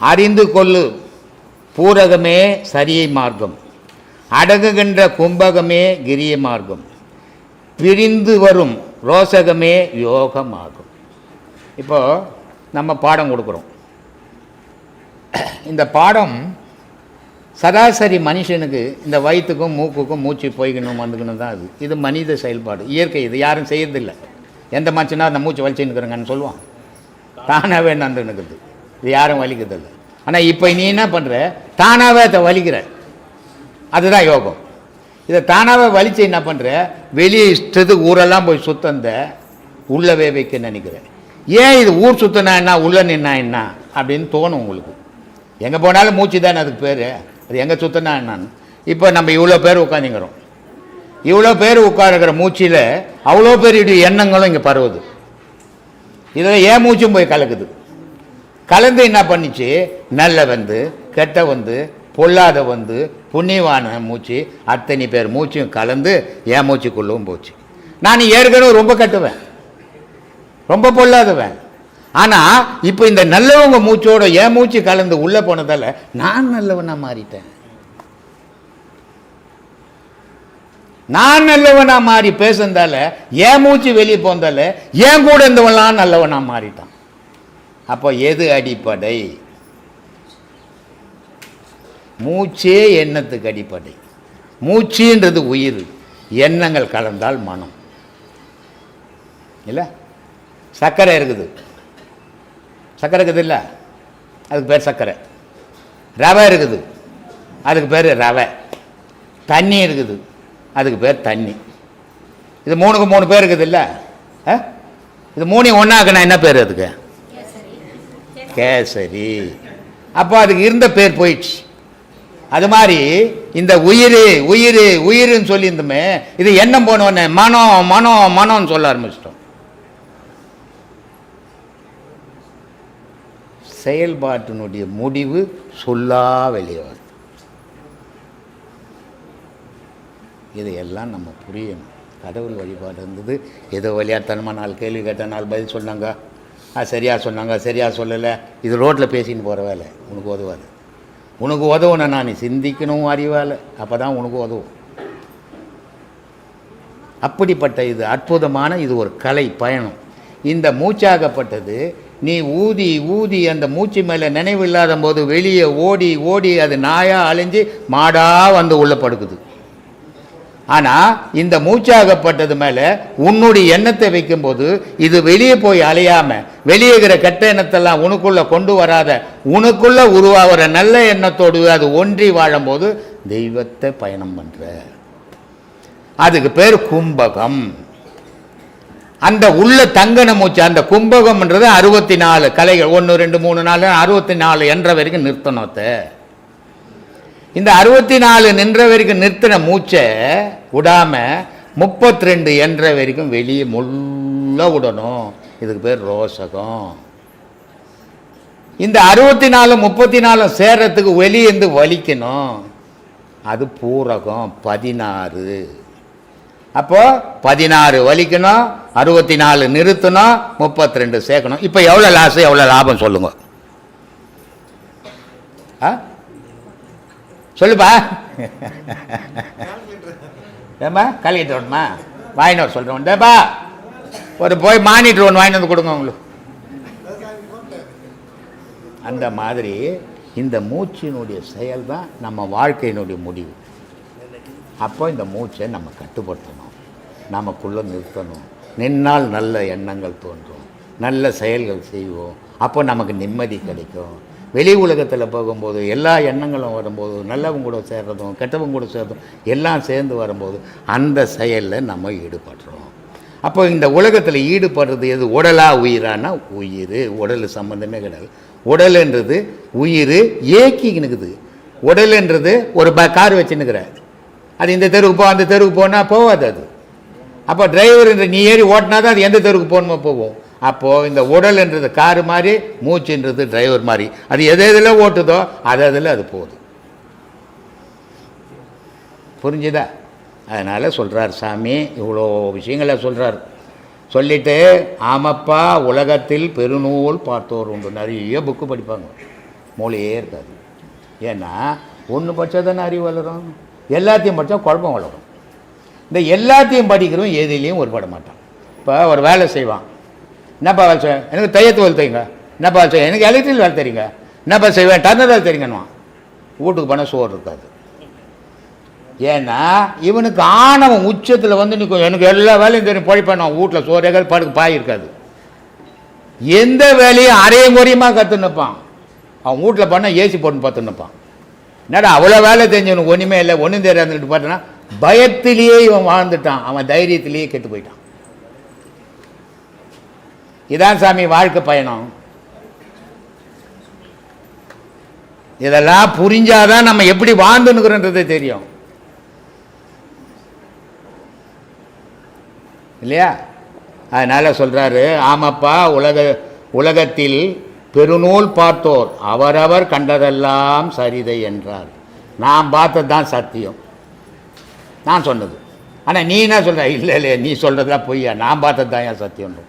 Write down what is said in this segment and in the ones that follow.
அறிந்து கொள்ளு. பூரகமே சரியை மார்க்கம். அடங்குகின்ற கும்பகமே கிரிய மார்க்கம். பிரிந்து வரும் ரோசகமே யோகமாகும். இப்போது இப்போ நம்ம பாடம் கொடுக்குறோம். இந்த பாடம் சராசரி மனுஷனுக்கு இந்த வயிற்றுக்கும் மூக்குக்கும் மூச்சு போய்க்கணும் வந்துக்கணும் தான் அது. இது மனித செயல்பாடு. இயற்கை இது யாரும் செய்யறதில்லை. எந்த மனுஷனா அந்த மூச்சு வலிச்சுன்னுக்குறங்கன்னு சொல்லுவான். தானாகவே நடந்துன்னுக்குது இது யாரும் வலிக்கிறதில்ல ஆனால் இப்போ நீ என்ன பண்ணுற தானாகவே அதை வலிக்கிற. அதுதான் யோகம். இதை தானாகவே வலிச்சு என்ன பண்ணுற வெளியே இஷ்டத்துக்கு ஊரெல்லாம் போய் சுத்தந்த உள்ளவே வைக்க நினைக்கிறேன் ஏன் இது ஊர் சுற்றினா என்ன உள்ள நின்னா என்ன அப்படின்னு தோணும் உங்களுக்கு. எங்கே போனாலும் மூச்சு தானே அதுக்கு பேர். அது எங்கே சுத்தினா என்னன்னு. இப்போ நம்ம இவ்வளோ பேர் உட்காந்துங்கிறோம் இவ்வளோ பேர் உட்காருக்கிற மூச்சில் அவ்வளோ பேருடைய எண்ணங்களும் இங்கே பரவுது. இதில் ஏன் மூச்சும் போய் கலக்குது? கலந்து என்ன பண்ணிச்சு? நல்ல வந்து கெட்ட வந்து பொல்லாத வந்து புண்ணியவான மூச்சு அத்தனை பேர் மூச்சும் கலந்து என் மூச்சுக்குள்ளவும் போச்சு. நான் ஏற்கனவே ரொம்ப கட்டுவேன். ரொம்ப பொல்லாதவன். ஆனால் இப்போ இந்த நல்லவங்க மூச்சோட என் மூச்சு கலந்து உள்ளே போனதால நான் நல்லவனாக மாறிட்டேன். நான் நல்லவனாக மாறி பேசுனதால என் மூச்சு வெளியே போனதால என் கூட இருந்தவன்லாம் நல்லவனாக மாறிட்டான். அப்போ எது அடிப்படை? மூச்சே எண்ணத்துக்கு அடிப்படை. மூச்சுன்றது உயிர். எண்ணங்கள் கலந்தால் மனம். இல்லை? சர்க்கரை இருக்குது. சர்க்கரை இருக்குது இல்லை? அதுக்கு பேர் சர்க்கரை. ரவை இருக்குது. அதுக்கு பேர் ரவை. தண்ணி இருக்குது. அதுக்கு பேர் தண்ணி. இது மூணுக்கு மூணு பேர் இருக்குது இல்லை? இது மூணையும் ஒன்றாக்குனா என்ன பேர் அதுக்கு? கேசரி. அப்போ அதுக்கு இருந்த பேர் போயிடுச்சு. அது மாதிரி இந்த உயிர் உயிர் உயிர்னு சொல்லியிருந்தோமே இது எண்ணம் போனோடனே மனம் மனம் மனம்னு சொல்ல ஆரம்பிச்சிட்டோம். செயல்பாட்டினுடைய முடிவு சொல்லா வெளியே வருது. இதையெல்லாம் நம்ம புரியணும். கடவுள் வழிபாடு இருந்தது ஏதோ விளையாட்டுத்தனமாக நாலு கேள்வி கேட்டால் நாலு பதில் சொன்னாங்க. அது சரியாக சொன்னாங்க சரியாக சொல்லலை. இது ரோட்டில் பேசின்னு போகிற வேலை. உனக்கு உதவாது. உனக்கு உதவணும் நான் சிந்திக்கணும் அறிவால். அப்போ தான் உனக்கு உதவும். அப்படிப்பட்ட இது அற்புதமான இது ஒரு கலை பயணம். இந்த மூச்சாகப்பட்டது நீ ஊதி ஊதி அந்த மூச்சு மேலே நினைவு இல்லாத போது வெளியே ஓடி ஓடி அது நாயாக அழிஞ்சு மாடாக வந்து உள்ள படுக்குது. ஆனால் இந்த மூச்சாகப்பட்டது மேலே உன்னுடைய எண்ணத்தை வைக்கும்போது இது வெளியே போய் அலையாமல் வெளியே இருக்கிற கெட்ட எண்ணத்தெல்லாம் உனக்குள்ளே கொண்டு வராத உனக்குள்ளே உருவாகிற நல்ல எண்ணத்தோடு அது ஒன்றி வாழும்போது தெய்வத்தை பயணம் பண்ணுற அதுக்கு பேர் கும்பகம். அந்த உள்ள தங்கன மூச்சு அந்த கும்பகம்ன்றது அறுபத்தி நாலு கலைகள் ஒன்று ரெண்டு மூணு நாலு அறுபத்தி நாலு என்ற வரைக்கும் நிறுத்தணத்தை இந்த அறுபத்தி நாலு நின்ற வரைக்கும் நிறுத்தின மூச்சை விடாமல் முப்பத்தி ரெண்டு என்ற வரைக்கும் வெளியே முள்ள விடணும் இதுக்கு பேர் ரோசகம். இந்த அறுபத்தி நாலு முப்பத்தி நாலு சேர்றதுக்கு வெளியேந்து வலிக்கணும். அது பூரகம் பதினாறு. அப்போது பதினாறு வலிக்கணும் அறுபத்தி நாலு நிறுத்தணும் முப்பத்தி ரெண்டு சேர்க்கணும். இப்போ எவ்வளோ லாஸ் எவ்வளோ லாபம் சொல்லுங்க. ஆ? சொல்லுப்பா. ஏம்மா கால்குலேட்டர் வேணுமா வாங்கினு வர சொல்கிறேன் டேப்பா ஒரு போய் மானிட்டர் ஒன்று வாங்கிட்டு வந்து கொடுங்க உங்களுக்கு. அந்த மாதிரி இந்த மூச்சினுடைய செயல் தான் நம்ம வாழ்க்கையினுடைய முடிவு. அப்போ இந்த மூச்சை நம்ம கட்டுப்படுத்தணும். நமக்குள்ளே நிறுத்தணும். நின்னால் நல்ல எண்ணங்கள் தோன்றும். நல்ல செயல்கள் செய்வோம். அப்போ நமக்கு நிம்மதி கிடைக்கும். வெளி உலகத்தில் போகும்போது எல்லா எண்ணங்களும் வரும்போது நல்லவங்க கூட சேர்றதும் கெட்டவங்க கூட சேர்றதும் எல்லாம் சேர்ந்து வரும்போது அந்த செயலில் நம்ம ஈடுபடுறோம். அப்போ இந்த உலகத்தில் ஈடுபடுறது எது? உடலா உயிரானா? உயிர். உடல் சம்மந்தமே கிடையாது. உடல்ன்றது உயிர் ஏக்கினுக்குது உடல்ன்றது ஒரு ப கார் வச்சுன்னுக்கிற. அது இந்த தெருவுக்கு போ அந்த தெருவுக்கு போனால் போகாது அது. அப்போ டிரைவர் நீ ஏறி ஓட்டினா தான் அது எந்த தெருவுக்கு போகணுமோ போகும் அப்போது இந்த உடல்ன்றது காரு மாதிரி மூச்சுன்றது டிரைவர் மாதிரி. அது எது எதில் ஓட்டுதோ அது அதில் அது போகுது. புரிஞ்சுதா? அதனால் சொல்கிறார் சாமி இவ்வளோ விஷயங்களை சொல்கிறார் சொல்லிட்டு ஆமப்பா உலகத்தில் பெருநூல் பார்த்தோர் உண்டு. நிறைய புக்கு படிப்பாங்க. மூளையே இருக்காது. ஏன்னா ஒன்று படித்தா தானே அறிவு வளரும்? எல்லாத்தையும் படித்தா குழப்பம் வளரும். இந்த எல்லாத்தையும் படிக்கிறவன் எதுலேயும் ஒருபட மாட்டான் இப்போ ஒரு வேலை செய்வான். என்னப்பா வேலை செய்வேன் எனக்கு தையத்து வேலை தெரியுங்க. என்னப்பா வேலை செய்வேன் எனக்கு எலக்ட்ரிக் வேலை தெரியுங்க. என்னப்பா செய்வேன் டர்னர் வேலை தெரியுங்கன்னுவான். வீட்டுக்கு போனால் சோறு இருக்காது. ஏன்னா இவனுக்கு ஆணவம் உச்சத்தில் வந்து நிற்கும் எனக்கு எல்லா வேலையும் தெரியும் பொழைப்பேன் நான் வீட்டில் சோறைகள் படுக்க பாய் இருக்காது. எந்த வேலையும் அரையும் குறையுமா கற்றுன்னுப்பான் அவன் வீட்டில் பண்ணால் ஏசி போட்டு பார்த்துன்னுப்பான். என்னடா அவ்வளோ வேலை தெரிஞ்சவனுக்கு ஒன்றுமே இல்லை ஒன்றும் தெரியாதுன்னு பார்த்தோன்னா பயத்திலேயே இவன் வாழ்ந்துட்டான். அவன் தைரியத்திலேயே கெட்டு போயிட்டான். இதான் சாமி வாழ்க்கை பயணம். இதெல்லாம் புரிஞ்சாதான் நம்ம எப்படி வாழ்ந்துனுக்குறோன்றது தெரியும். இல்லையா? அதனால் சொல்கிறாரு ஆமாப்பா உலக உலகத்தில் பெருநூல் பார்த்தோர் அவரவர் கண்டதெல்லாம் சரிதை என்றார். நான் பார்த்தது தான் சத்தியம். நான் சொன்னது. ஆனால் நீ என்ன சொல்கிற இல்லை இல்லையே நீ சொல்கிறதுலாம் பொய்யா? நான் பார்த்தது தான் என் சத்தியம்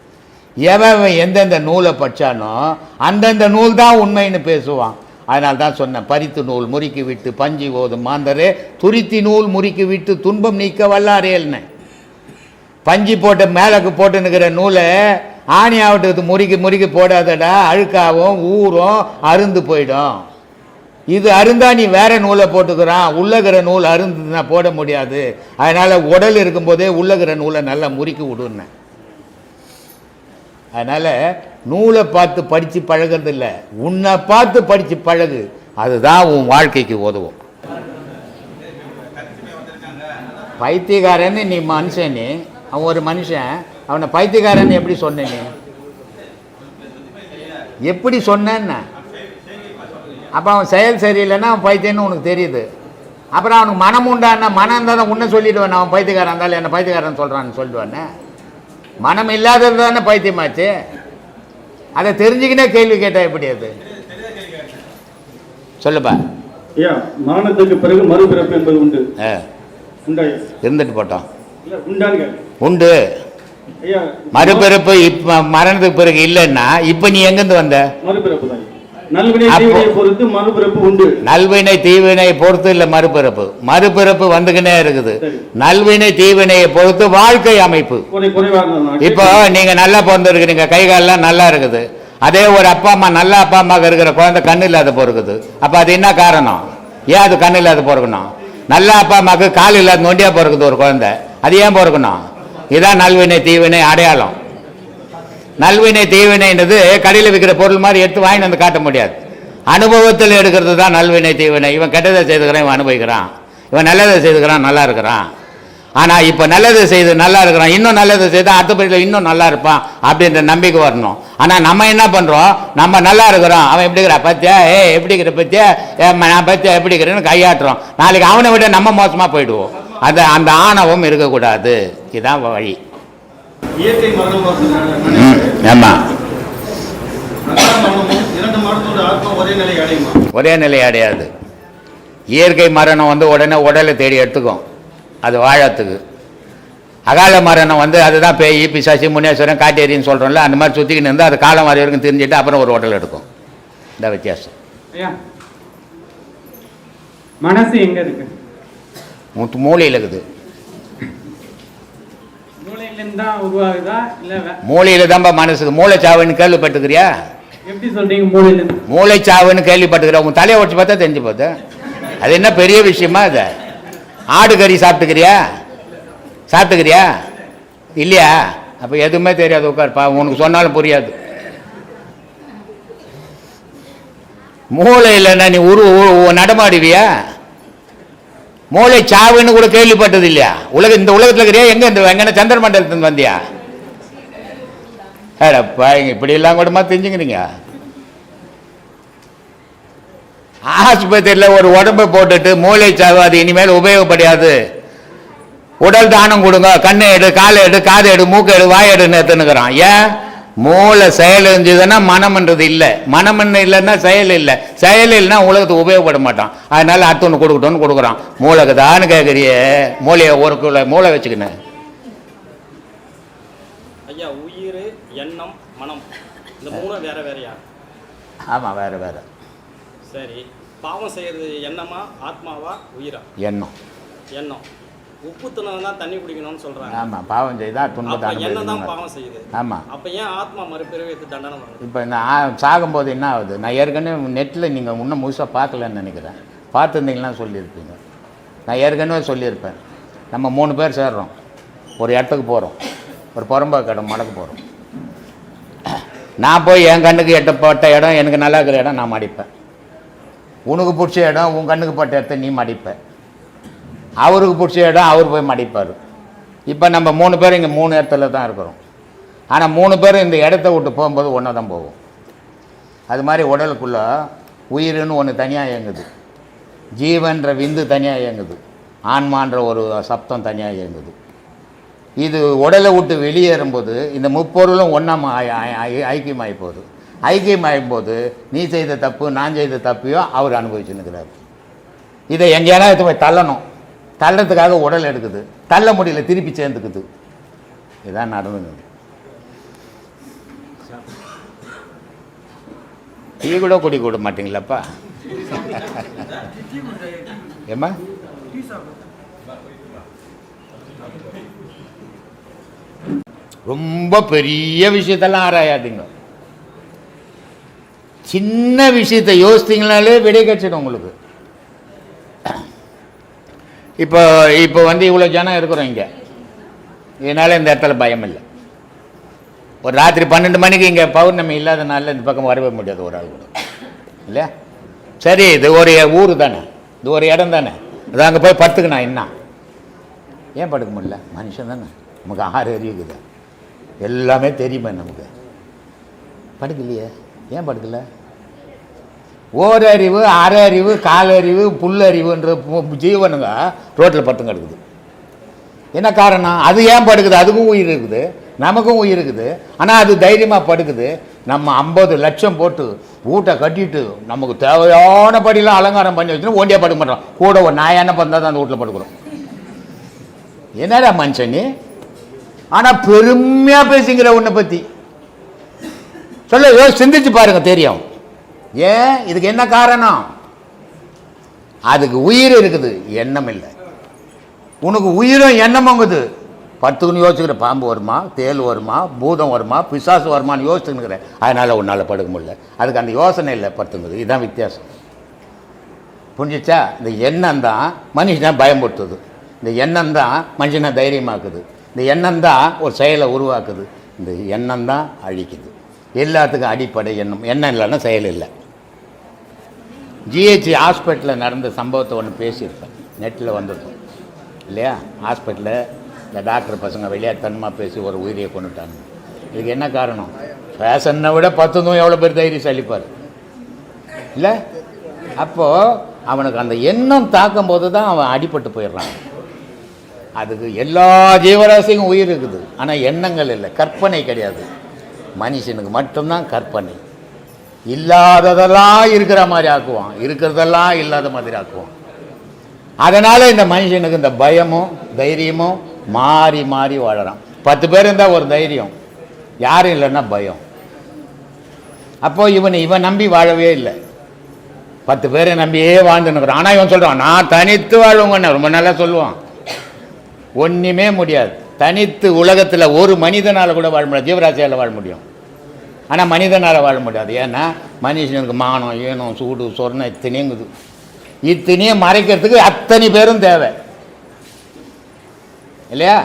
எவன் எந்தெந்த நூலை படித்தானோ அந்தந்த நூல் தான் உண்மைன்னு பேசுவான். அதனால தான் சொன்னேன் பரித்து நூல் முறுக்கி விட்டு பஞ்சி ஓதும் மாந்தரே துருத்தி நூல் முறுக்கி விட்டு துன்பம் நீக்க வல்லாரேல்னேன் பஞ்சு போட்டு மேலக்கு போட்டுன்னுக்கிற நூலை ஆணி ஆவட்டத்துக்கு முறுக்கி முறுக்கி போடாதடா அழுக்காவும் ஊறும் அருந்து போயிடும். இது அருந்தா நீ வேற நூலை போட்டுக்கிறான் உள்ளகிற நூல் அருந்துனா போட முடியாது. அதனால் உடல் இருக்கும்போதே உள்ளகிற நூலை நல்லா முறுக்கி விடுன்னேன் அதனால் நூலை பார்த்து படித்து பழகிறது இல்லை உன்னை பார்த்து படித்து பழகு. அதுதான் உன் வாழ்க்கைக்கு உதவும். பைத்தியக்காரன்னு நீ மனுஷனு அவன் ஒரு மனுஷன். அவனை பைத்தியக்காரன் எப்படி சொன்ன நீ? எப்படி சொன்னேன்னா? அப்போ அவன் செயல் சரியில்லைன்னா அவன் பைத்தியன்னு உனக்கு தெரியுது. அப்புறம் அவனுக்கு மனம் உண்டான்னா மனம் இருந்தால் தான் உன்னை சொல்லிடுவேன். அவன் பைத்தியக்காரன் இருந்தாலும் என்ன பைத்தியக்காரன் சொல்கிறான்னு சொல்லிடுவானே மனம் இல்லாதது தானே பைத்தியமாச்சு? அதை தெரிஞ்சுக்கினே கேள்வி கேட்டால் எப்படி அது? சொல்லுப்பா. ஐயா மரணத்துக்கு பிறகு மறுபிறப்பு என்பது உண்டு? இருந்துட்டு போட்டோம். உண்டு. மறுபிறப்பு இப்போ மரணத்துக்கு பிறகு இல்லைன்னா இப்போ நீ எங்கேருந்து வந்த? மறுபிறப்பு தான். நல்வினை தீவினை பொறுத்து இல்லை மறுபிறப்பு. மறுபிறப்பு வந்துக்கினே இருக்குது. நல்வினை தீவினையை பொறுத்து வாழ்க்கை அமைப்பு. இப்போ நீங்கள் நல்லா பிறந்திருக்கிறீங்க கை காலெல்லாம் நல்லா இருக்குது. அதே ஒரு அப்பா அம்மா நல்ல அப்பா அம்மாவுக்கு இருக்கிற குழந்தை கண்ணு இல்லாத பிறகுது அப்போ அது என்ன காரணம்? ஏன் அது கண்ணு இல்லாத பிறக்கணும் நல்ல அப்பா அம்மாவுக்கு கால் இல்லாத நொண்டியாக பிறக்குது ஒரு குழந்தை. அது ஏன் பிறக்கணும் இதான் நல்வினை தீவினை அடையாளம். நல்வினை தீவினைன்றது கடையில் விற்கிற பொருள் மாதிரி எடுத்து வாங்கி வந்து காட்ட முடியாது. அனுபவத்தில் எடுக்கிறது தான் நல்வினை தீவினை. இவன் கெட்டதை செய்துக்கிறான் இவன் அனுபவிக்கிறான். இவன் நல்லதை செய்துக்கிறான் நல்லா இருக்கிறான். ஆனால் இப்போ நல்லதை செய்து நல்லா இருக்கிறான் இன்னும் நல்லதை செய்தால் அடுத்த படியில் இன்னும் நல்லா இருப்பான் அப்படின்ற நம்பிக்கை வரணும். ஆனால் நம்ம என்ன பண்ணுறோம் நம்ம நல்லா இருக்கிறோம். அவன் எப்படி இருக்கிறா பத்தியா? ஏ எப்படி இருக்கிற பத்தியா? ஏ நான் பத்தியா? எப்படி இருக்கிறேன்னு கையாட்டுறோம். நாளைக்கு அவனை விட நம்ம மோசமாக போயிடுவோம். அது அந்த ஆணவம் இருக்கக்கூடாது. இதுதான் வழி. ஆமாம் ஒரே நிலை அடையாது. இயற்கை மரணம் வந்து உடனே உடலை தேடி எடுத்துக்கும். அது வாழறதுக்கு. அகால மரணம் வந்து அதுதான் பேய் பிசாசி முனேஸ்வரன் காட்டேரின்னு சொல்கிறோம்ல அந்த மாதிரி சுற்றிக்கிட்டு இருந்தால் அது காலம் வரை வரைக்கும் தெரிஞ்சுட்டு அப்புறம் ஒரு உடல் எடுக்கும். இந்த வித்தியாசம். மனசு எங்க இருக்கு? மூத்து மூளையில் இருக்குது மூளையிலேருந்து தான் உருவாகுதா இல்ல வே- மூளையில் தான்ப்பா மனசுக்கு மூளைச்சாவுன்னு கேள்விப்பட்டுக்கிறியா எப்படி சொல்றீங்க மூளையிலேருந்து மூளைச்சாவுன்னு கேள்விப்பட்டுக்கிற உன் தலையை உடச்சு பார்த்தா தெரிஞ்சு போகுது. அது என்ன பெரிய விஷயமா அது? ஆடு கறி சாப்பிட்டுக்கிறியா? சாப்பிட்டுக்கிறியா? இல்லையா? அப்போ எதுவுமே தெரியாது உட்காருப்பா உனக்கு சொன்னாலும் புரியாது. மூளை இல்லைன்னா நீ உரு- நடமாடுவியா? மூளை சாவுன்னு கூட கேள்விப்பட்டது இல்லையா? உலக இந்த உலகத்தில் இருக்கிறியா? எங்க இந்த எங்கன்னா சந்திர மண்டலத்துலேருந்து வந்தியா? ஏடப்பா இப்படி எல்லாம் கூடமா தெரிஞ்சுக்கிறீங்க? ஆஸ்பத்திரியில் ஒரு உடம்பை போட்டுட்டு மூளை சாவு அது இனிமேல் உபயோகப்படாது. உடல் தானம் கொடுங்க. கண்ணை எடு காலை எடு காதை எடு மூக்கை எடு வாய் எடுன்னு ஏன்? மூளை செயல் இருந்ததுன்னா மனம்ன்றது இல்லை. மனம்னு இல்லைன்னா செயல் இல்லை. செயல் இல்லைன்னா உலகத்துக்கு உபயோகப்பட மாட்டான். அதனால அடுத்து ஒன்று கொடுக்கட்டும்னு கொடுக்குறான். மூளைக்கு தான்னு கேட்குறியே மூளையை ஒரு மூளை வச்சுக்கினேன். ஐயா உயிர் எண்ணம் மனம். இந்த மூணும் வேற வேறயா? ஆமாம் வேறு வேறு. சரி. பாவம் செய்யறது எண்ணமா ஆத்மாவா உயிரா? எண்ணம். எண்ணம். உப்பு தினம் தான் தண்ணி குடிக்கணும்னு சொல்றாங்க. ஆமாம் பாவம் அப்ப துன்பத்தை அனுபவிக்கணும் பாவம் செய்யுது? ஆமாம் அப்ப ஏன் ஆத்மா மறுபிறவி எடுத்து தண்டனை இப்போ நான் சாகும்போது என்ன ஆகுது? நான் ஏற்கனவே நெட்டில் நீங்கள் இன்னும் முழுசாக பார்க்கலன்னு நினைக்கிறேன். பார்த்துருந்தீங்கன்னா சொல்லியிருப்பீங்க. நான் ஏற்கனவே சொல்லியிருப்பேன். நம்ம மூணு பேர் சேர்றோம். ஒரு இடத்துக்கு போகிறோம் ஒரு புறம்போக்கு இடம் மடக்கு போகிறோம் நான் போய் என் கண்ணுக்கு எட்டப்பட்ட இடம் எனக்கு நல்லா இருக்கிற இடம் நான் மடிப்பேன். உனக்கு பிடிச்ச இடம் உன் கண்ணுக்கு பட்ட இடத்த நீ மடிப்ப. அவருக்கு பிடிச்ச இடம் அவர் போய் மடிப்பார். இப்போ நம்ம மூணு பேர் இங்கே மூணு இடத்துல தான் இருக்கிறோம். ஆனால் மூணு பேரும் இந்த இடத்த விட்டு போகும்போது ஒன்றா தான் போகும் அது மாதிரி உடலுக்குள்ள உயிர்னு ஒன்று தனியாக இயங்குது. ஜீவன்ற விந்து தனியாக இயங்குது. ஆன்மான்ற ஒரு சப்தம் தனியாக இயங்குது. இது உடலை விட்டு வெளியேறும்போது இந்த முப்பொருளும் ஒன்றாம் ஐக்கியமாகி போகுது. ஐக்கியமாகும் போது நீ செய்த தப்பு நான் செய்த தப்பையோ அவர் அனுபவிச்சுன்னுக்கிறார். இதை எங்கேயானா எடுத்து போய் தள்ளணும். தள்ளுறதுக்காக உடல் எடுக்குது. தள்ள முடியல திருப்பி சேர்ந்துக்குது. இதுதான் நடந்துங்க டீ கூட குடி கூட மாட்டீங்களாப்பா? ஏம்மா? ரொம்ப பெரிய விஷயத்தெல்லாம் ஆராயாதீங்க. சின்ன விஷயத்தை யோசித்தீங்கனாலே விடை கிடைச்சிடும் உங்களுக்கு. இப்போ இப்போ வந்து இவ்வளோ ஜனம் இருக்கிறோம் இங்கே. இதனால் இந்த இடத்துல பயம் இல்லை. ஒரு ராத்திரி பன்னெண்டு மணிக்கு இங்கே பௌர்ணமி இல்லாத நாளில் இந்த பக்கம் வரவே முடியாது ஒரு ஆள் கூட. இல்லையா? சரி இது ஒரு ஊர் தானே. இது ஒரு இடம் தானே. அது அங்கே போய் படுத்துக்கணும் என்ன? ஏன் படுக்க முடியல? மனுஷன் தானே. நமக்கு ஆறு அறிவுக்குது எல்லாமே தெரியுமே நமக்கு. படுக்கலையே? ஏன் படுக்கலை? ஓர் அறிவு அரை அறிவு கால் அறிவு புல் அறிவுன்ற ஜீவனுங்க ரோட்டில் பட்டம் கிடக்குது. என்ன காரணம்? அது ஏன் படுக்குது? அதுக்கும் உயிர் இருக்குது. நமக்கும் உயிர் இருக்குது. ஆனால் அது தைரியமாக படுக்குது. நம்ம ஐம்பது லட்சம் போட்டு வீட்டை கட்டிட்டு நமக்கு தேவையான படியெல்லாம் அலங்காரம் பண்ணி வச்சுட்டு ஓண்டியா படுக்க மாட்டோம். கூட ஒரு நாயான பண்ணால் தான் அந்த வீட்டில் படுக்கிறோம். என்னடா மனுஷன் ஆனால் பெருமையாக பேசுங்கிற உன்னை பற்றி சொல்ல யோ சிந்திச்சு பாருங்க தெரியும். ஏன்? இதுக்கு என்ன காரணம்? அதுக்கு உயிர் இருக்குது. எண்ணம் இல்லை. உனக்கு உயிரும் எண்ணமுங்குது பத்துக்குன்னு யோசிச்சுக்கிற பாம்பு வருமா? தேல் வருமா? பூதம் வருமா? பிசாசு வருமான்னு யோசிச்சுக்கிறேன் அதனால் உன்னால் படுக்க முடியல. அதுக்கு அந்த யோசனை இல்லை படுத்துங்குது இதுதான் வித்தியாசம். புரிஞ்சிச்சா? இந்த எண்ணம் தான் மனுஷனை பயமுறுத்துது. இந்த எண்ணம் தான் மனுஷனை தைரியமாக்குது. இந்த எண்ணம் தான் ஒரு செயலை உருவாக்குது. இந்த எண்ணம் தான் அழிக்குது. எல்லாத்துக்கும் அடிப்படை எண்ணம். எண்ணம் இல்லைன்னா செயல் இல்லை. ஜிஹெச்சி ஹாஸ்பிட்டலில் நடந்த சம்பவத்தை ஒன்று பேசியிருப்பேன். நெட்டில் வந்திருக்கும். இல்லையா? ஹாஸ்பிட்டலில் இந்த டாக்டர் பசங்க விளையாட்டுத்தனமாக பேசி ஒரு உயிரியை கொண்டுட்டாங்க இதுக்கு என்ன காரணம்? ஃபேஷனை விட பத்துந்தும் எவ்வளோ பேர் தைரியம் சளிப்பார் இல்லை? அப்போது அவனுக்கு அந்த எண்ணம் தாக்கும் போது தான் அவன் அடிபட்டு போயிடுறான். அதுக்கு எல்லா ஜீவராசிக்கும் உயிர் இருக்குது. ஆனால் எண்ணங்கள் இல்லை. கற்பனை கிடையாது. மனுஷனுக்கு மட்டும்தான் கற்பனை. இல்லாததெல்லாம் இருக்கிற மாதிரி ஆக்குவான். இருக்கிறதெல்லாம் இல்லாத மாதிரி ஆக்குவான். அதனால் இந்த மனுஷனுக்கு இந்த பயமும் தைரியமும் மாறி மாறி வாழறான். பத்து பேர் இருந்தால் ஒரு தைரியம். யாரும் இல்லைன்னா பயம். அப்போது இவன் இவன் நம்பி வாழவே இல்லை. பத்து பேரை நம்பியே வாழ்ந்துன்னு ஆனால் இவன் சொல்கிறான் நான் தனித்து வாழ்வங்கன்னு ரொம்ப நல்லா சொல்லுவான். ஒன்றுமே முடியாது. தனித்து உலகத்தில் ஒரு மனிதனால் கூட வாழ முடியாது. ஜீவராசியால் வாழ முடியும். ஆனால் மனிதனால் வாழ முடியாது. ஏன்னா மனுஷனுக்கு மானம் ஈனம் சூடு சொர்ணம் இத்தனைங்குது. இத்தனையும் மறைக்கிறதுக்கு அத்தனை பேரும் தேவை. இல்லையா?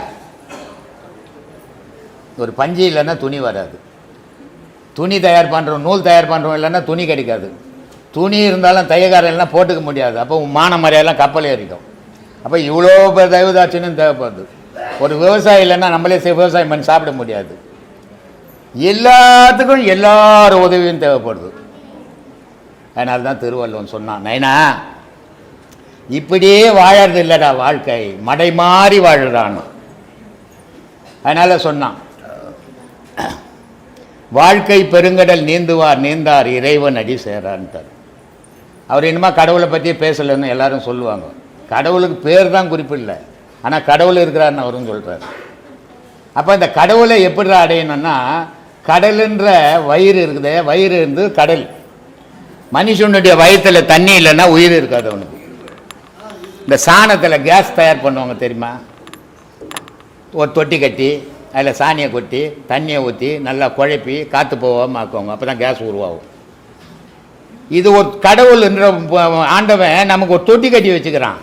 ஒரு பஞ்சு இல்லைன்னா துணி வராது. துணி தயார் பண்ணுறோம் நூல் தயார் பண்ணுறோம் இல்லைன்னா துணி கிடைக்காது. துணி இருந்தாலும் தையக்காரன் போட்டுக்க முடியாது. அப்போ மான மரியாதைலாம் கப்பல் ஏறிக்கும் அப்போ இவ்வளோ பேர் தயவுதாட்சியம் தேவைப்படுது. ஒரு விவசாயி இல்லைன்னா நம்மளே விவசாயம் பண்ணி சாப்பிட முடியாது. எல்லாத்துக்கும் எல்லார் உதவியும் தேவைப்படுது. அதனால தான் திருவள்ளுவன் சொன்னான் நைனா இப்படியே வாழறது இல்லைடா வாழ்க்கை. மடை மாறி வாழ்கிறான் அதனால சொன்னான் வாழ்க்கை பெருங்கடல் நீந்துவார் நீந்தார் இறைவன் அடி சேரான்ட்டார். அவர் இனிமே கடவுளை பற்றி பேசலைன்னு எல்லாரும் சொல்லுவாங்க. கடவுளுக்கு பேர் தான் குறிப்பிடல ஆனால் கடவுள் இருக்கிறாருன்னு அவரும் சொல்கிறார் அப்போ இந்த கடவுளை எப்படி அடையணும்னா கடலுன்ற வயிறு இருக்குது வயிறு இருந்து கடல். மனுஷனுடைய வயிற்றில் தண்ணி இல்லைன்னா உயிர் இருக்காது அவனுக்கு. இந்த சாணத்தில் கேஸ் தயார் பண்ணுவாங்க தெரியுமா? ஒரு தொட்டி கட்டி அதில் சாணியை கொட்டி தண்ணியை ஊற்றி நல்லா குழப்பி காற்று போகாமல் ஆக்குவாங்க. அப்போ தான் கேஸ் உருவாகும். இது ஒரு கடவுள்ன்ற ஆண்டவன் நமக்கு ஒரு தொட்டி கட்டி வச்சுக்கிறான்.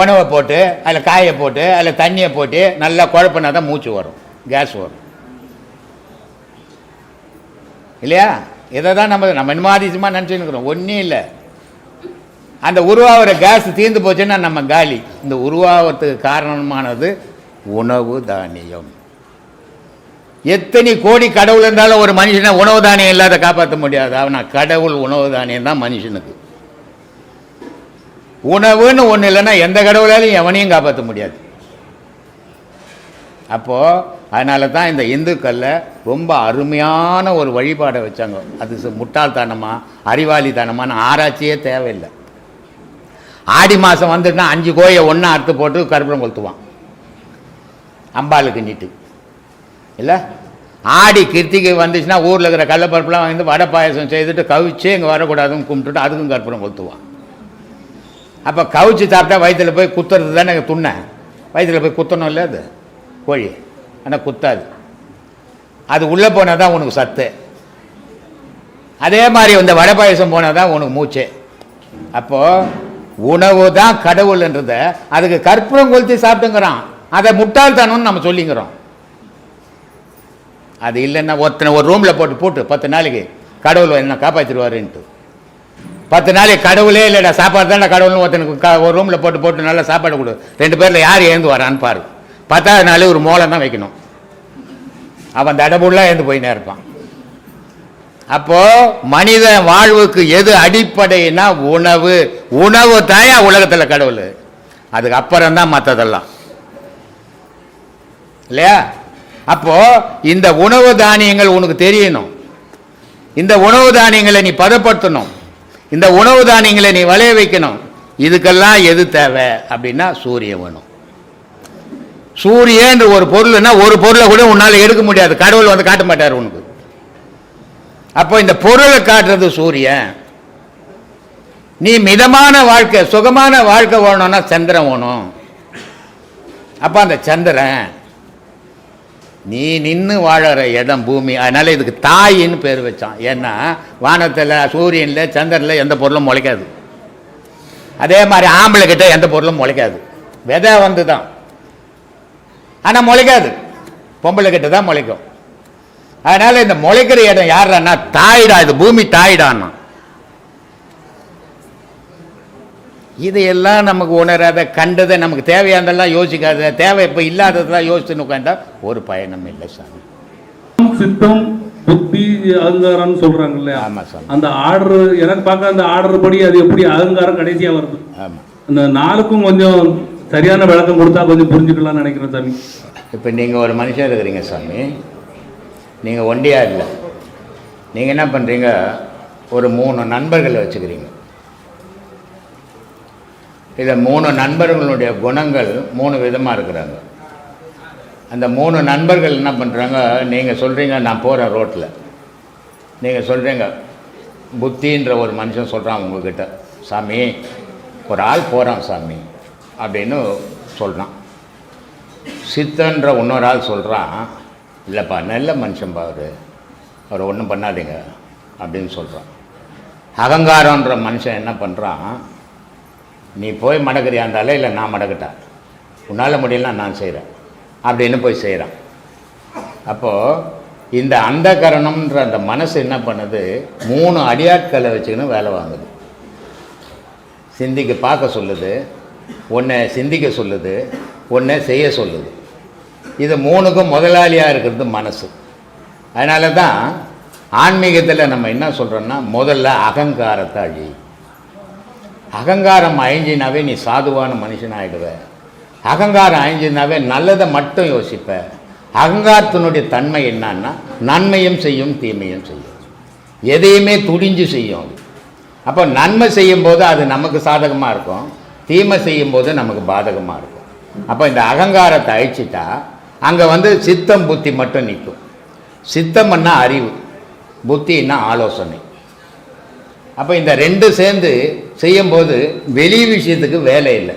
உணவை போட்டு அதில் காயை போட்டு அதில் தண்ணியை போட்டு நல்லா குழப்பினா தான் மூச்சு வரும் கேஸ் வரும். இல்லையா? இதை தான் நம்ம நம்ம நிமாதிசமாக நினச்சிருக்கிறோம் ஒன்றும் இல்லை. அந்த உருவாகிற கேஸ் தீர்ந்து போச்சுன்னா நம்ம காலி. இந்த உருவாகிறதுக்கு காரணமானது உணவு தானியம். எத்தனை கோடி கடவுள் இருந்தாலும் ஒரு மனுஷனை உணவு தானியம் இல்லாத காப்பாற்ற முடியாது. அவனா கடவுள் உணவு தானியம் தான் மனுஷனுக்கு. உணவுன்னு ஒன்று இல்லைன்னா எந்த கடவுளாலையும் எவனையும் காப்பாற்ற முடியாது. அப்போது அதனால தான் இந்த இந்துக்களில் ரொம்ப அருமையான ஒரு வழிபாடை வச்சாங்க. அது சு- முட்டாள்தனமா அறிவாளித்தனமான ஆராய்ச்சியே தேவையில்லை. ஆடி மாதம் வந்துட்டுனா அஞ்சு கோயை ஒன்றா அறுத்து போட்டு கருப்பணம் கொளுத்துவான். அம்பாளுக்கு நீட்டு. இல்லை? ஆடி கிருத்திகை வந்துச்சுன்னா ஊரில் இருக்கிற கடலப்பருப்புலாம் வந்து வடை பாயசம் செய்துட்டு கவிச்சே இங்கே வரக்கூடாதுன்னு கும்பிட்டுட்டு அதுக்கும் கற்பூரம் கொளுத்துவான். அப்போ கவிச்சு சாப்பிட்டா வயிற்றில் போய் குத்துறது தானே துண்ணை? வயிற்றில் போய் குத்தணும் இல்லை அது? கோழி. ஆனால் குத்தாது. அது உள்ளே போனால் தான் உனக்கு சத்து. அதே மாதிரி இந்த வடை பாயசம் போனால் தான் உனக்கு மூச்சு. அப்போது உணவு தான் கடவுள்ன்றத அதுக்கு கற்பூரம் கொளுத்தி சாப்பிட்டுங்கிறான். அதை முட்டாள்தனம்னு நம்ம சொல்லிங்கிறோம். அது இல்லைன்னா ஒருத்தனை ஒரு ரூமில் போட்டு போட்டு பத்து நாளைக்கு கடவுள் என்ன காப்பாற்றிடுவாருன்ட்டு பத்து நாளைக்கு கடவுளே இல்லைடா சாப்பாடு தானே கடவுள்னு ஒருத்தனுக்கு ஒரு ரூமில் போட்டு போட்டு நல்லா சாப்பாடு கொடு. ரெண்டு பேரில் யார் எழுந்து வரான்னு பாரு. பத்தாவது நாள் ஒரு மோளம் தான் வைக்கணும். அவன் தடபுள்ளாக எழுந்து போயினே இருப்பான். அப்போது மனித வாழ்வுக்கு எது அடிப்படைனா உணவு. உணவு தாயா உலகத்தில் கடவுள். அதுக்கு அப்புறம் தான் மற்றதெல்லாம் இல்லையா? அப்போது இந்த உணவு தானியங்கள் உனக்கு தெரியணும். இந்த உணவு தானியங்களை நீ பதப்படுத்தணும். இந்த உணவு தானியங்களை நீ விளைய வைக்கணும். இதுக்கெல்லாம் எது தேவை? அப்படின்னா சூரியன் வேணும். சூரியன்ற ஒரு பொருள்னா ஒரு பொருளை கூட உன்னால் எடுக்க முடியாது. கடவுள் வந்து காட்ட மாட்டார் உனக்கு. அப்போ இந்த பொருளை காட்டுறது சூரியன். நீ மிதமான வாழ்க்கை சுகமான வாழ்க்கை வேணும்னா சந்திரன் வேணும். அப்போ அந்த சந்திரன் நீ நின்று வாழற இடம் பூமி. அதனால் இதுக்கு தாயின்னு பேர் வச்சான். ஏன்னா வானத்தில் சூரியனில் சந்திரனில் எந்த பொருளும் முளைக்காது. அதே மாதிரி ஆம்பளை கிட்ட எந்த பொருளும் முளைக்காது. விதை வந்து தான் ஆனால் முளைக்காது. பொம்பளை கிட்ட தான் முளைக்கும். அதனால இந்த முளைக்கிற இடம் யாருன்னா தாயிடா இது பூமி தாயிடான்னா. இதையெல்லாம் நமக்கு உணராத கண்டதை நமக்கு தேவையானதெல்லாம் யோசிக்காத தேவை இப்போ இல்லாததெல்லாம் யோசிச்சுன்னு உட்காந்தா ஒரு பயணம் இல்லை சாமி. சித்தம் புத்தி அகங்காரம்னு சொல்றாங்க இல்லையா ஆமாம் சாமி. அந்த ஆர்டர் எனக்கு பார்க்க அந்த ஆர்டர் படி அது எப்படி அகங்காரம் கடைசியா வருது? ஆமாம் அந்த நாளுக்கும் கொஞ்சம் சரியான விளக்கம் கொடுத்தா கொஞ்சம் புரிஞ்சுக்கலாம்னு நினைக்கிறேன் சாமி. இப்போ நீங்கள் ஒரு மனுஷன் இருக்கிறீங்க சாமி. நீங்கள் ஒண்டியாக இல்லை. நீங்கள் என்ன பண்ணுறீங்க ஒரு மூணு நண்பர்களை வச்சுக்கிறீங்க. இதை மூணு நண்பர்களுடைய குணங்கள் மூணு விதமாக இருக்கிறாங்க. அந்த மூணு நண்பர்கள் என்ன பண்ணுறாங்க நீங்கள் சொல்கிறீங்க நான் போகிறேன் ரோட்டில் நீங்கள் சொல்கிறீங்க புத்தின்ற ஒரு மனுஷன் சொல்கிறான் உங்ககிட்ட. சாமி ஒரு ஆள் போகிறான் சாமி. அப்படின்னு சொல்கிறான் சித்தன்ற இன்னொரு ஆள் சொல்கிறான் இல்லைப்பா நல்ல மனுஷன்பா அவர். அவர் ஒன்றும் பண்ணாதீங்க அப்படின்னு சொல்கிறான் அகங்காரன்ற மனுஷன் என்ன பண்ணுறான் நீ போய் மடக்கிறியா இருந்தாலே இல்லை நான் மடக்கிட்டா? உன்னால் முடியலாம் நான் செய்கிறேன் அப்படின்னு போய் செய்கிறான் அப்போது இந்த அந்த கரணம்ன்ற அந்த மனசு என்ன பண்ணுது மூணு அடியாட்களை வச்சுக்கின்னு வேலை வாங்குது. சிந்திக்கு பார்க்க சொல்லுது ஒன்றை சிந்திக்க சொல்லுது ஒன்றை செய்ய சொல்லுது. இது மூணுக்கும் முதலாளியாக இருக்கிறது மனசு. அதனால தான் ஆன்மீகத்தில் நம்ம என்ன சொல்கிறோன்னா முதல்ல அகங்காரத்தை அழி. அகங்காரம் அழிஞ்சினாவே நீ சாதுவான மனுஷன் ஆகிடுவ அகங்காரம் அழிஞ்சினாவே நல்லதை மட்டும் யோசிப்ப. அகங்காரத்தினுடைய தன்மை என்னன்னா நன்மையும் செய்யும் தீமையும் செய்யும். எதையுமே துடிஞ்சு செய்யும் அது. அப்போ நன்மை செய்யும்போது அது நமக்கு சாதகமாக இருக்கும். தீமை செய்யும்போது நமக்கு பாதகமாக இருக்கும். அப்போ இந்த அகங்காரத்தை அழிச்சிட்டா அங்கே வந்து சித்தம் புத்தி மட்டும் நிற்கும். சித்தம்னா அறிவு புத்தின்னா ஆலோசனை. அப்போ இந்த ரெண்டு சேர்ந்து செய்யும்போது வெளி விஷயத்துக்கு வேலை இல்லை.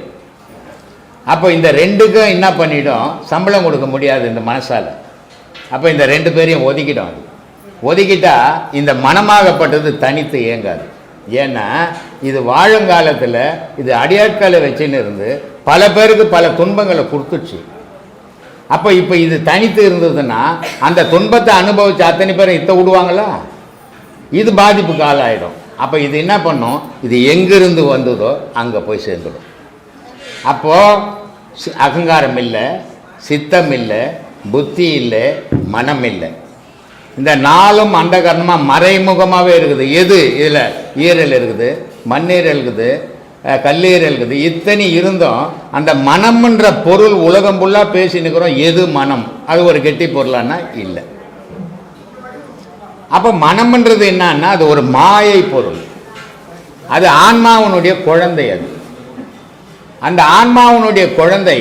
அப்போ இந்த ரெண்டுக்கும் என்ன பண்ணிடும்? சம்பளம் கொடுக்க முடியாது இந்த மனசால். அப்போ இந்த ரெண்டு பேரையும் ஒதுக்கிடும் அது. ஒதுக்கிட்டால் இந்த மனமாகப்பட்டது தனித்து இயங்காது. ஏன்னா இது வாழுங்காலத்தில் இது அடியாட்களை வச்சுன்னு இருந்து பல பேருக்கு பல துன்பங்களை கொடுத்துச்சு. அப்போ இப்போ இது தனித்து இருந்ததுன்னா அந்த துன்பத்தை அனுபவித்து அத்தனை பேரும் இத்த விடுவாங்களா? இது பாதிப்புக்கு ஆளாயிடும். அப்போ இது என்ன பண்ணும்? இது எங்கிருந்து வந்ததோ அங்கே போய் சேர்ந்துடும். அப்போது அகங்காரம் இல்லை சித்தம் இல்லை புத்தி இல்லை மனம் இல்லை. இந்த நாளும் அண்டகரணமாக மறைமுகமாகவே இருக்குது. எது? இதில் ஈரல் இருக்குது மண்ணீரல் இருக்குது கல்லீரல் இருக்குது. இத்தனை இருந்தும் அந்த மனம்ன்ற பொருள் உலகம் ஃபுல்லாக பேசினுக்கிறோம் எது மனம்? அது ஒரு கெட்டி பொருளானா? இல்லை. அப்போ மனம்ன்றது என்னன்னா அது ஒரு மாயை பொருள். அது ஆன்மாவனுடைய குழந்தை அது. அந்த ஆன்மாவனுடைய குழந்தை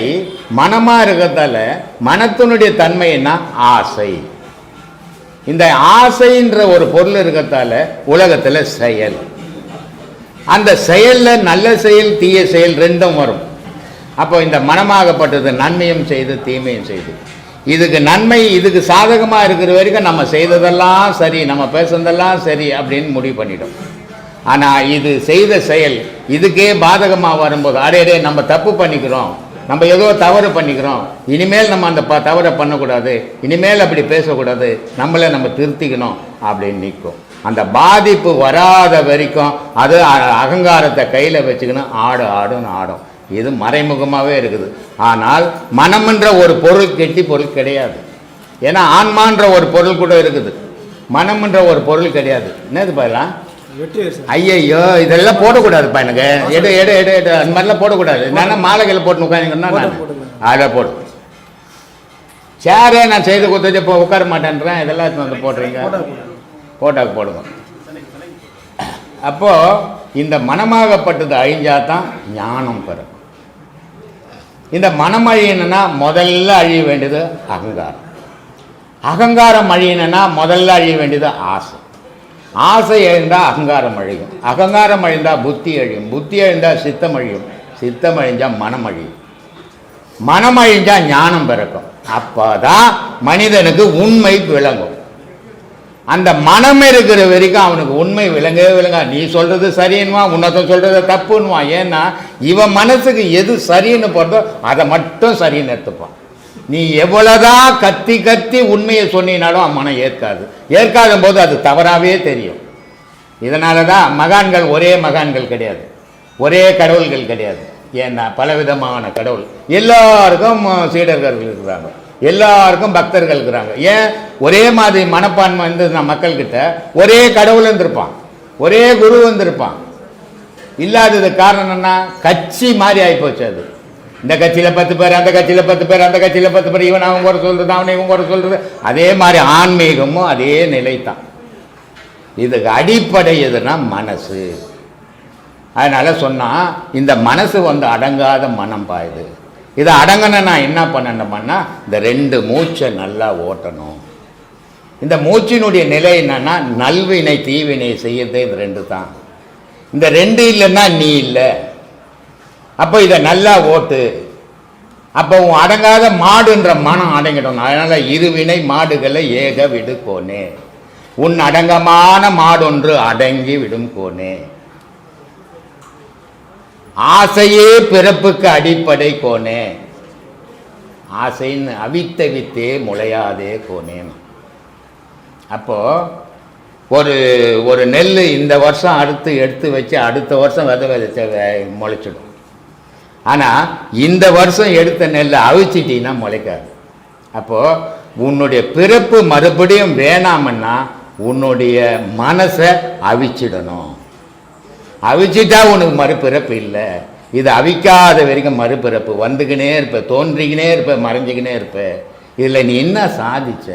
மனமாக இருக்கிறதால மனத்தினுடைய தன்மை என்ன? ஆசை. இந்த ஆசைன்ற ஒரு பொருள் இருக்கிறதால உலகத்தில் செயல். அந்த செயலில் நல்ல செயல் தீய செயல் ரெண்டும் வரும். அப்போ இந்த மனமாகப்பட்டது நன்மையும் செய்து தீமையும் செய்து. இதுக்கு நன்மை இதுக்கு சாதகமாக இருக்கிற வரைக்கும் நம்ம செய்ததெல்லாம் சரி நம்ம பேசுனதெல்லாம் சரி அப்படின்னு முடிவு பண்ணிடும் ஆனால் இது செய்த செயல் இதுக்கே பாதகமாக வரும்போது அடையடே நம்ம தப்பு பண்ணிக்கிறோம். நம்ம ஏதோ தவறு பண்ணிக்கிறோம். இனிமேல் நம்ம அந்த ப தவறை பண்ணக்கூடாது. இனிமேல் அப்படி பேசக்கூடாது. நம்மளை நம்ம திருத்திக்கணும் அப்படின்னு நிற்கும். அந்த பாதிப்பு வராத வரைக்கும் அது அ- அகங்காரத்தை கையில் வச்சுக்கணும் ஆடு ஆடுன்னு ஆடும். இது மறைமுகமாகவே இருக்குது. ஆனால் மனம்ன்ற ஒரு பொருள் கெட்டி பொருள் கிடையாது. ஏன்னா ஆன்மான்ற ஒரு பொருள் கூட இருக்குது. மனம்ன்ற ஒரு பொருள் கிடையாது. என்னது பாருலாம் ஐயையோ இதெல்லாம் போடக்கூடாதுப்பா எனக்கு. எடு எடு எடு எடு. அந்த மாதிரிலாம் போடக்கூடாது. என்னன்னா மாலைகள் போட்டு உட்காந்துங்கன்னா அதை போடு. சேரே நான் செய்து கொடுத்தது இப்போ உட்கார மாட்டேன்றேன். இதெல்லாம் வந்து போடுறீங்க. போட்டாக்கு போடுங்க. அப்போ இந்த மனமாகப்பட்டது அழிஞ்சாதான் ஞானம் பெறும். இந்த மனம் அழியணும்னா முதல்ல அழிய வேண்டியது அகங்காரம். அகங்காரம் அழியணும்னா முதல்ல அழிய வேண்டியது ஆசை. ஆசை எழுந்தால் அகங்காரம் அழியும். அகங்காரம் அழிந்தால் புத்தி அழியும். புத்தி அழிந்தால் சித்தம் அழியும். சித்தம் அழிஞ்சால் மனம் அழியும். மனம் அழிஞ்சால் ஞானம் பிறக்கும். அப்பதான் மனிதனுக்கு உண்மை விளங்கும். அந்த மனம் இருக்கிற வரைக்கும் அவனுக்கு உண்மை விளங்கவே விளங்கா. நீ சொல்கிறது சரின்னுவான் உன்னத்தை சொல்கிறது தப்புன்னுவான் ஏன்னா இவன் மனசுக்கு எது சரின்னு போகிறதோ அதை மட்டும் சரின்னு எடுத்துப்பான். நீ எவ்வளோதான் கத்தி கத்தி உண்மையை சொன்னினாலும் அம்மனை மனம் ஏற்காது. ஏற்காத போது அது தவறாகவே தெரியும். இதனால தான் மகான்கள் ஒரே மகான்கள் கிடையாது. ஒரே கடவுள்கள் கிடையாது. ஏன்னா பலவிதமான கடவுள். எல்லாருக்கும் சீடர்கள் இருக்கிறாங்க. எல்லாருக்கும் பக்தர்கள் இருக்கிறாங்க. ஏன்? ஒரே மாதிரி மனப்பான்மை இருந்ததுன்னா மக்கள்கிட்ட ஒரே கடவுள் இருந்திருப்பான். ஒரே குரு வந்திருப்பான் இல்லாதது காரணம் என்ன? கட்சி மாதிரி ஆகிப்போச்சு அது. இந்த கட்சியில் பத்து பேர் அந்த கட்சியில் பத்து பேர் அந்த கட்சியில் பத்து பேர் இவன் அவங்க ஒரு சொல்கிறது அவனை இவங்க ஒரு சொல்கிறது அதே மாதிரி ஆன்மீகமும் அதே நிலை தான் இதுக்கு அடிப்படை எதுனா மனசு. அதனால் சொன்னால் இந்த மனசு வந்து அடங்காத மனம் பாயுது இதை. அடங்கணும்னா என்ன பண்ணணும்னா இந்த ரெண்டு மூச்சை நல்லா ஓட்டணும். இந்த மூச்சினுடைய நிலை என்னன்னா நல்வினை தீவினை செய்யறதே இது ரெண்டு தான் இந்த ரெண்டு இல்லைன்னா நீ இல்லை. அப்போ இதை நல்லா ஓட்டு. அப்போ உன் அடங்காத மாடுன்ற மனம் அடங்கிடும். அதனால் இருவினை மாடுகளை ஏக விடு கோனே. உன் அடங்கமான மாடொன்று அடங்கி விடும் கோனே. ஆசையே பிறப்புக்கு அடிப்படை கோனே. ஆசைன்னு அவித்த வித்தே முளையாதே கோனேன் அப்போ ஒரு ஒரு நெல் இந்த வருஷம் அறுத்து எடுத்து வச்சு அடுத்த வருஷம் வித விதைச்ச முளைச்சிடும். ஆனால் இந்த வருஷம் எடுத்த நெல்லை அவிச்சிட்டின்னா முளைக்காது. அப்போது உன்னுடைய பிறப்பு மறுபடியும் வேணாமன்னா உன்னுடைய மனசை அவிச்சிடணும். அவிச்சிட்டா உனக்கு மறுபிறப்பு இல்லை. இது அவிக்காத வரைக்கும் மறுபிறப்பு. வந்துக்கினே இருப்ப தோன்றிக்கினே இருப்ப மறைஞ்சிக்கினே இருப்ப. இதில் நீ என்ன சாதிச்ச?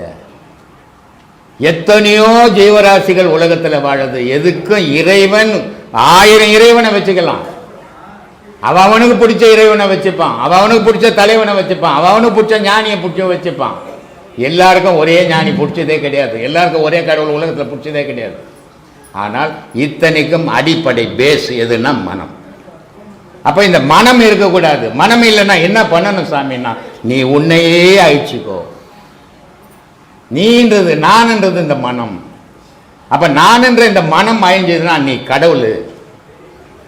எத்தனையோ ஜீவராசிகள் உலகத்தில் வாழது எதுக்கும் இறைவன் ஆயிரம் இறைவனை வச்சுக்கலாம். அவ அவனுக்கு பிடிச்ச இறைவனை வச்சுப்பான். அவனுக்கு பிடிச்ச தலைவனை வச்சுப்பான். அவ அவனுக்கு பிடிச்ச ஞானியை பிடிச்ச வச்சுப்பான். எல்லாருக்கும் ஒரே ஞானி பிடிச்சதே கிடையாது. எல்லாருக்கும் ஒரே கடவுள் உலகத்தில் பிடிச்சதே கிடையாது. ஆனால் இத்தனைக்கும் அடிப்படை பேஸ் எதுன்னா மனம். அப்போ இந்த மனம் இருக்கக்கூடாது. மனம் இல்லைன்னா என்ன பண்ணணும் சாமின்னா நீ உன்னையே அழிச்சுக்கோ. நீன்றது நான்ன்றது இந்த மனம். அப்போ நான்ன்ற இந்த மனம் அழிஞ்சதுன்னா நீ கடவுள்.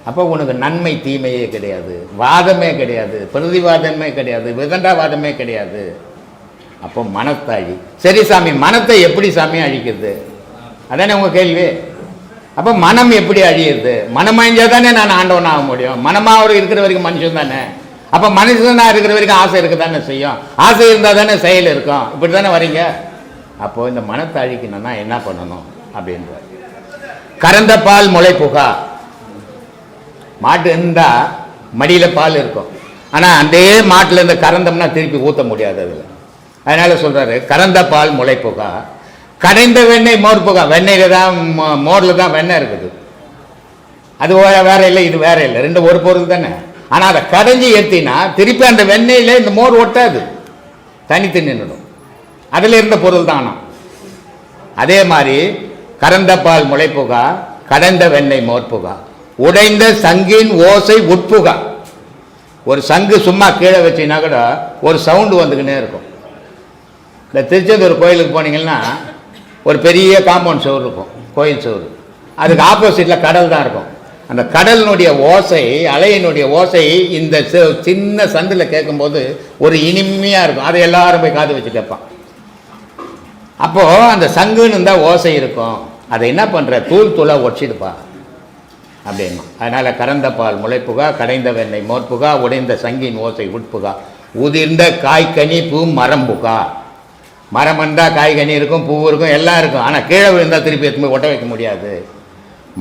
அப்போ உனக்கு நன்மை தீமையே கிடையாது வாதமே கிடையாது பிரதிவாதமே கிடையாது விதண்டாவாதமே கிடையாது. அப்போ மனத்தை அழி சரி சாமி மனத்தை எப்படி சாமி அழிக்கிறது? அதானே உங்கள் கேள்வி? அப்போ மனம் எப்படி அழியுது மனம் அழிஞ்சால் தானே நான் ஆண்டவன் ஆக முடியும். மனமாக இருக்கிற வரைக்கும் மனுஷன் தானே அப்போ மனுஷனாக இருக்கிற வரைக்கும் ஆசை இருக்க தானே செய்யும்? ஆசை இருந்தால் தானே செயல் இருக்கும். இப்படி தானே வரீங்க? அப்போது இந்த மனத்தை அழிக்கணும்னா என்ன பண்ணணும் அப்படின்ற கறந்த பால் முளை புகா மாட்டு இருந்தால் மடியில் பால் இருக்கும். ஆனால் அதே மாட்டில் இருந்து கறந்தோம்னா திருப்பி ஊற்ற முடியாது அதில். அதனால் சொல்கிறாரு கறந்த பால் முளைப்புகா கடைந்த வெண்ணெய் மோர் புகா வெண்ணெயில் தான் மோரில் தான் வெண்ணெய் இருக்குது. அது வேற வேற இல்லை இது வேற இல்லை. ரெண்டு ஒரு பொருள் தானே. ஆனால் அதை கடைஞ்சி ஏற்றினா திருப்பி அந்த வெண்ணெயில் இந்த மோர் ஒட்டாது. தனித்து நின்றுடும் அதில் இருந்த பொருள் தானா அதே மாதிரி கறந்த பால் முளைப்புகா கடந்த வெண்ணெய் மோர் புகா உடைந்த சங்கின் ஓசை உட்புகா. ஒரு சங்கு சும்மா கீழே வச்சிங்கன்னா கூட ஒரு சவுண்டு வந்துக்கினே இருக்கும். இந்த திருச்செந்தூர் கோயிலுக்கு போனீங்கன்னா ஒரு பெரிய காம்பவுண்ட் சுவர் இருக்கும் கோயில் சுவர். அதுக்கு ஆப்போசிட்டில் கடல் தான் இருக்கும். அந்த கடலினுடைய ஓசை அலையினுடைய ஓசை இந்த சின்ன சந்தில் கேட்கும்போது ஒரு இனிமையாக இருக்கும். அதை எல்லாரும் போய் காது வச்சு கேட்பான். அப்போது அந்த சங்குன்னு இருந்தால் ஓசை இருக்கும். அதை என்ன பண்ணுற தூள் தூளாக ஒடிச்சிடுப்பா அப்படின்மா அதனால் கறந்த பால் முளைப்புகா கடைந்த வெண்ணெய் மோர்ப்புகா உடைந்த சங்கின் ஓசை உட்புகா. உதிர்ந்த காய்கனி பூ மரம் புகா மரம் இருந்தால் காய்கனி இருக்கும் பூ இருக்கும் எல்லாம் இருக்கும். ஆனால் கீழே விழுந்தால் திருப்பி எடுத்து போய் ஒட்ட வைக்க முடியாது.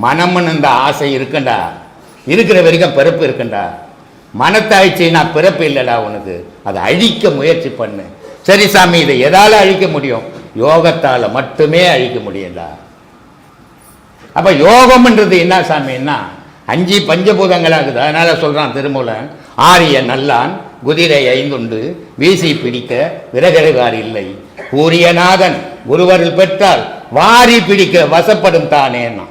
மனம்னு இந்த ஆசை இருக்குண்டா. இருக்கிற வரைக்கும் பிறப்பு இருக்குண்டா. மனத்தை அழிச்சின்னா பிறப்பு இல்லைடா உனக்கு. அதை அழிக்க முயற்சி பண்ணு. சரி சாமி இதை எதால் அழிக்க முடியும்? யோகத்தால் மட்டுமே அழிக்க முடியும்டா. அப்போ யோகம்ன்றது என்ன சாமின்னா அஞ்சு பஞ்சபூதங்களாகுது அதனால் சொல்கிறான் திருமூலன் ஆரிய நல்லான் குதிரை ஐந்துண்டு வீசி பிடிக்க விறகடுகார் இல்லை. கூரியநாதன் குருவரில் பெற்றால் வாரி பிடிக்க வசப்படும் தானேன்னா.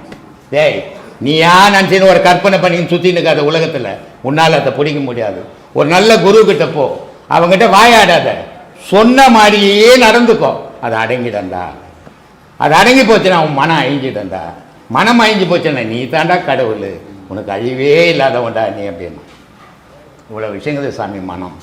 டேய் நீ யான் நினச்சின்னு ஒரு கற்பனை பண்ணி சுற்றின்னு இருக்காத உலகத்தில். உன்னால் அதை பிடிக்க முடியாது. ஒரு நல்ல குரு கிட்ட போ. அவங்ககிட்ட வாயாடாத. சொன்ன மாதிரியே நடந்துக்கோ. அது அடங்கிடண்டா. அது அடங்கி போச்சுன்னா அவன் மனம் அழிஞ்சிடந்தா மனம் அழிஞ்சு போச்சுன்னா நீ தாண்டா கடவுள். உனக்கு அழிவே இல்லாதவன்டா நீ அப்படின்னா. இவ்வளோ விஷயங்கள் சாமி மனம்.